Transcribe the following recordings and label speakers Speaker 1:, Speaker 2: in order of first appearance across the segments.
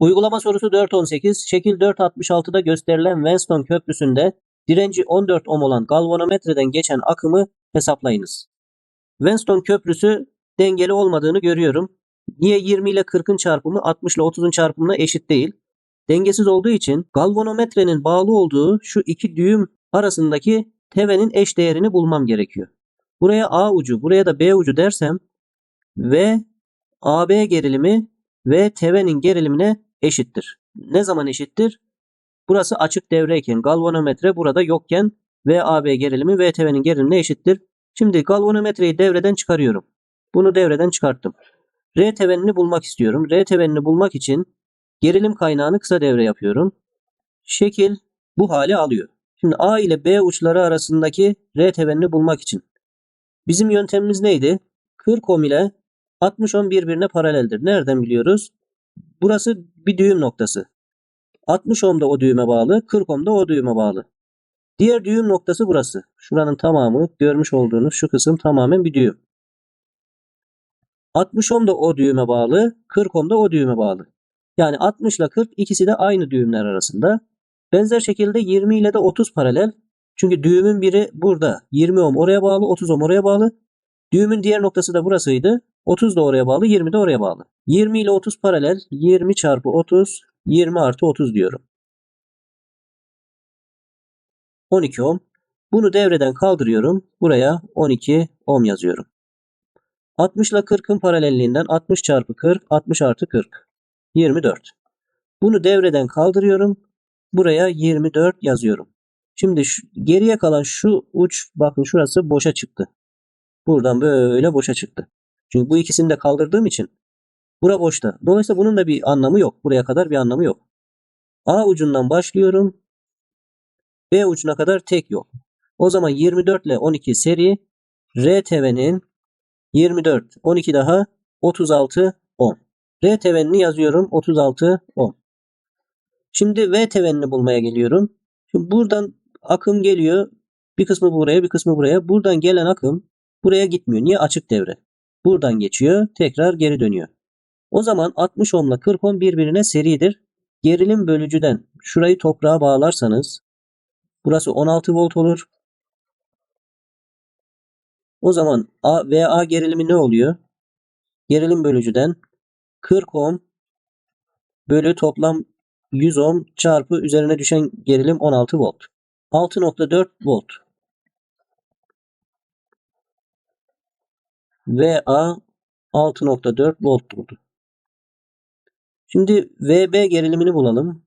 Speaker 1: Uygulama sorusu 4.18. Şekil 4.66'da gösterilen Weston Köprüsü'nde direnci 14 ohm olan galvanometreden geçen akımı hesaplayınız. Weston Köprüsü dengeli olmadığını görüyorum. Niye 20 ile 40'ın çarpımı 60 ile 30'un çarpımına eşit değil? Dengesiz olduğu için galvanometrenin bağlı olduğu şu iki düğüm arasındaki tevenin eş değerini bulmam gerekiyor. Buraya A ucu, buraya da B ucu dersem ve AB gerilimi ve tevenin gerilimine eşittir. Ne zaman eşittir? Burası açık devreyken galvanometre burada yokken VAB gerilimi VTV'nin gerilimine eşittir. Şimdi galvanometreyi devreden çıkarıyorum. Bunu devreden çıkarttım. R tevenini bulmak istiyorum. R tevenini bulmak için gerilim kaynağını kısa devre yapıyorum. Şekil bu hale alıyor. Şimdi A ile B uçları arasındaki R tevenini bulmak için. Bizim yöntemimiz neydi? 40 ohm ile 60 ohm birbirine paraleldir. Nereden biliyoruz? Burası bir düğüm noktası. 60 ohm da o düğüme bağlı, 40 ohm da o düğüme bağlı. Diğer düğüm noktası burası. Şuranın tamamı görmüş olduğunuz şu kısım tamamen bir düğüm. 60 ohm da o düğüme bağlı, 40 ohm da o düğüme bağlı. Yani 60 ile 40 ikisi de aynı düğümler arasında. Benzer şekilde 20 ile de 30 paralel. Çünkü düğümün biri burada. 20 ohm oraya bağlı, 30 ohm oraya bağlı. Düğümün diğer noktası da burasıydı. 30 da oraya bağlı, 20 de oraya bağlı. 20 ile 30 paralel. 20 çarpı 30, 20 artı 30 diyorum. 12 ohm. Bunu devreden kaldırıyorum. Buraya 12 ohm yazıyorum. 60 ile 40'ın paralelliğinden 60 çarpı 40, 60 artı 40. 24. Bunu devreden kaldırıyorum. Buraya 24 yazıyorum. Şimdi şu, geriye kalan şu uç bakın şurası boşa çıktı. Buradan böyle boşa çıktı. Çünkü bu ikisini de kaldırdığım için bura boşta. Dolayısıyla bunun da bir anlamı yok. Buraya kadar bir anlamı yok. A ucundan başlıyorum. B ucuna kadar tek yol. O zaman 24 ile 12 seri RTV'nin 24, 12 daha 36 ohm. RTV'ni yazıyorum 36 ohm. Şimdi VTV'ni bulmaya geliyorum. Şimdi buradan akım geliyor. Bir kısmı buraya bir kısmı buraya. Buradan gelen akım buraya gitmiyor. Niye? Açık devre. Buradan geçiyor. Tekrar geri dönüyor. O zaman 60 ohm ile 40 ohm birbirine seridir. Gerilim bölücüden şurayı toprağa bağlarsanız burası 16 volt olur. O zaman A, VA gerilimi ne oluyor? Gerilim bölücüden 40 ohm bölü toplam 100 ohm çarpı üzerine düşen gerilim 16 volt. 6.4 volt. VA 6.4 volt buldu. Şimdi VB gerilimini bulalım.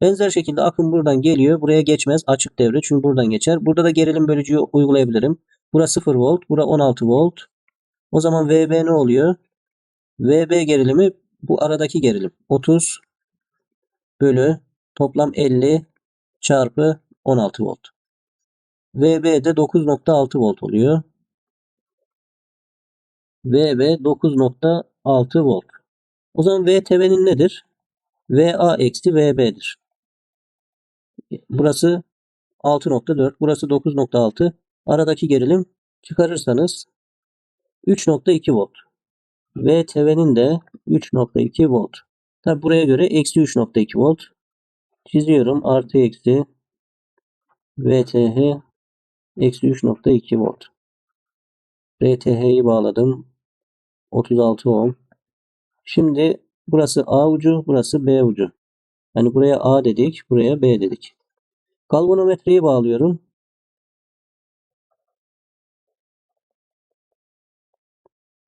Speaker 1: Benzer şekilde akım buradan geliyor. Buraya geçmez. Açık devre. Çünkü buradan geçer. Burada da gerilim bölücüyü uygulayabilirim. Bura 0 volt. Bura 16 volt. O zaman VB ne oluyor? VB gerilimi bu aradaki gerilim. 30 bölü toplam 50 çarpı 16 volt. VB de 9.6 volt oluyor. VB 9.6 volt. O zaman VTV'nin nedir? VA eksi VB'dir. Burası 6.4, burası 9.6. Aradaki gerilim çıkarırsanız 3.2 volt. VTV'nin de 3.2 volt. Tabi buraya göre eksi 3.2 volt. Çiziyorum. Artı eksi VTH eksi 3.2 volt. RTH'yi bağladım. 36 ohm. Şimdi burası A ucu, burası B ucu. Yani buraya A dedik, buraya B dedik. Galvanometreyi bağlıyorum.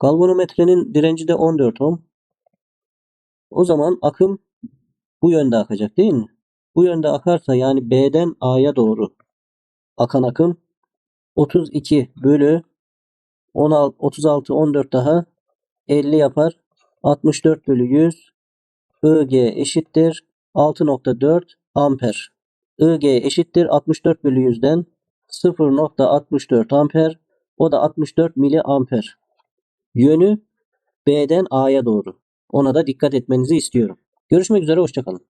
Speaker 1: Galvanometrenin direnci de 14 ohm. O zaman akım bu yönde akacak değil mi? Bu yönde akarsa yani B'den A'ya doğru akan akım 32 bölü 16, 36 14 daha 50 yapar. 64 bölü 100 IG eşittir 6.4 amper. IG eşittir 64 bölü 100'den 0.64 amper. O da 64 miliamper. Yönü B'den A'ya doğru. Ona da dikkat etmenizi istiyorum. Görüşmek üzere, hoşçakalın.